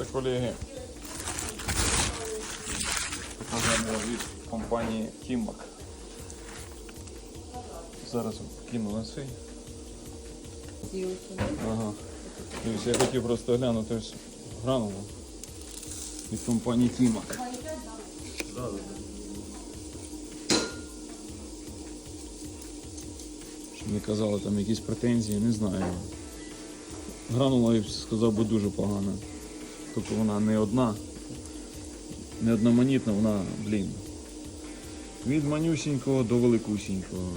Це колеги. Покажемо від компанії Тімак. Зараз кину на цей. Ага. Дивись, я хотів просто глянути ось гранулу від компанії Тімак. Щоб не казали там якісь претензії, не знаю. Гранула, я сказав би, дуже погана. Тобто вона не одна, не одноманітна, вона, блін. Від манюсінького до великусінького.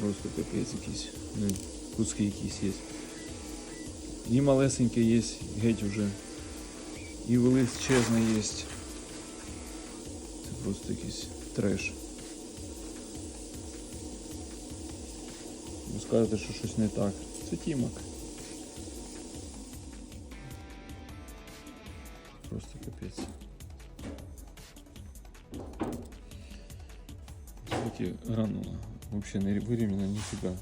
Просто капець якийсь. Ну, куски якісь є. І малесеньке є, геть уже. І величезне є. Це просто якийсь треш. Ви скажете, що щось не так. Це тімок. Просто капець. Кстати, гранула. Вообще не вирівняна ніфіга.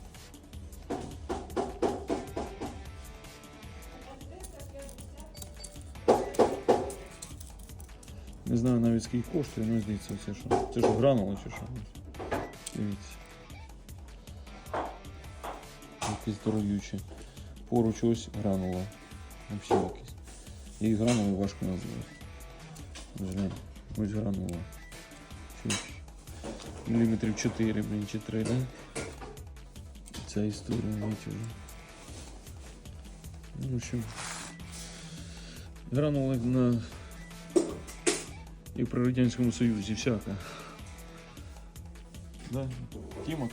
Не знаю навіть скільки коштує, ну здається, це що. Це ж гранула чи що? Дивіться. Якісь дороючі. Поруч ось гранула. Взагалі якісь. І гранули важко назвати. Ось гранула. Міліметрів 4, блін, чи 3, да? Ця історія вже. Ну, в общем. Гранули на і при Радянському Союзі всяка. Да? Тімок?